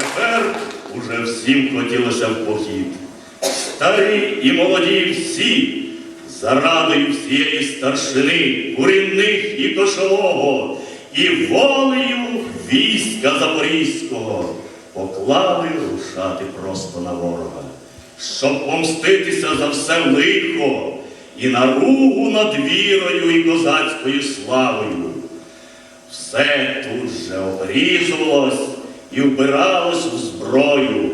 Тепер уже всім хотілося в похід. Старі і молоді всі, зарадою всієї старшини, курінних і кошового, і волею війська Запорізького поклали рушати просто на ворога, щоб помститися за все лихо і наругу над вірою і козацькою славою. Все тут же обрізувалось і вбиралось в зброю.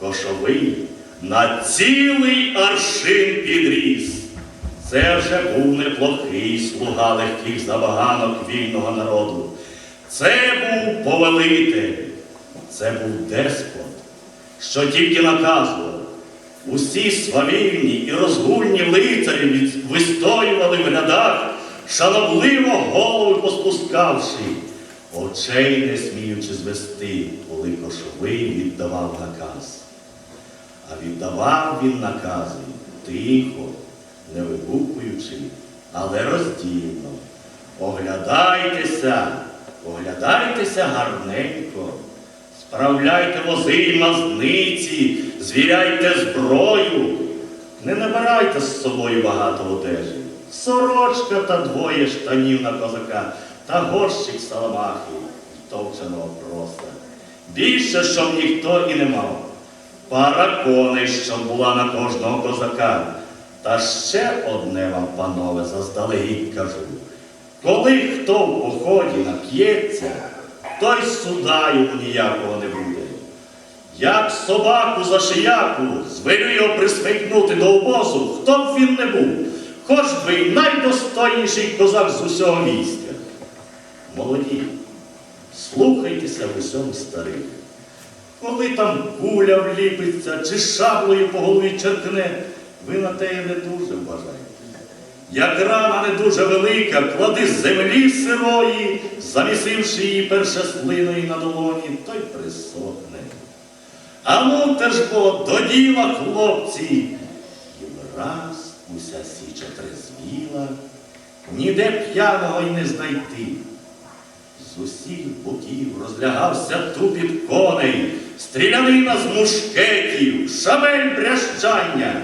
Кошовий на цілий аршин підріс. Це вже був неплохий слуга легких забаганок вільного народу. Це був повелитель, це був деспот, що тільки наказував. Усі свавільні і розгульні лицарі вистоювали в рядах, шанобливо голови поспускавши, очей не сміючи звести, коли кошовий віддавав наказ. А віддавав він накази тихо, не вигукуючи, але роздільно. Оглядайтеся, оглядайтеся гарненько, справляйте вози й мазниці, звіряйте зброю, не набирайте з собою багато одежі. Сорочка та двоє штанів на козака, та горщик саламахи й товченого проста. Більше, щоб ніхто і не мав. Пара коней, щоб була на кожного козака. Та ще одне вам, панове, заздалегідь кажу. Коли хто в поході нап'ється, той суда йому ніякого не буде. Як собаку за шияку звелю його присмикнути до обозу, хто б він не був, хоч би й найдостойніший козак з усього війська. Молоді, слухайтеся в усьому старих. Коли там куля вліпиться чи шаблею по голові черкне, ви на те не дуже вважаєте. Як рана не дуже велика, клади землі сирої, замісивши її перше слиною на долоні, то й присохне. А ну те ж бо до діла, хлопці. І враз уся січа трезвіла, ніде п'яного й не знайти. З усіх боків розлягався тупіт коней, стрілянина з мушкетів, шабель брящання,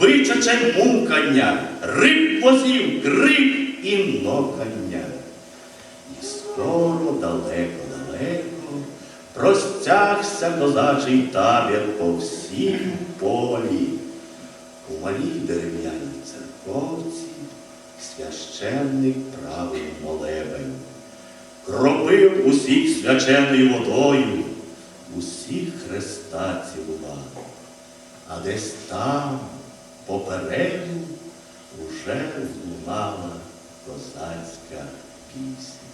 бичаче мукання, риб возів, крик і нокання. І скоро далеко-далеко простягся козачий табір по всім полі. У малій дерев'яній церковці священник правив молебень кропив усіх свяченою водою, усіх Христа цілував. А десь там, попереду, уже лунала козацька пісня.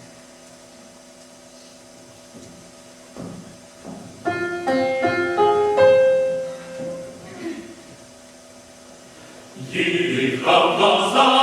Їхав козак,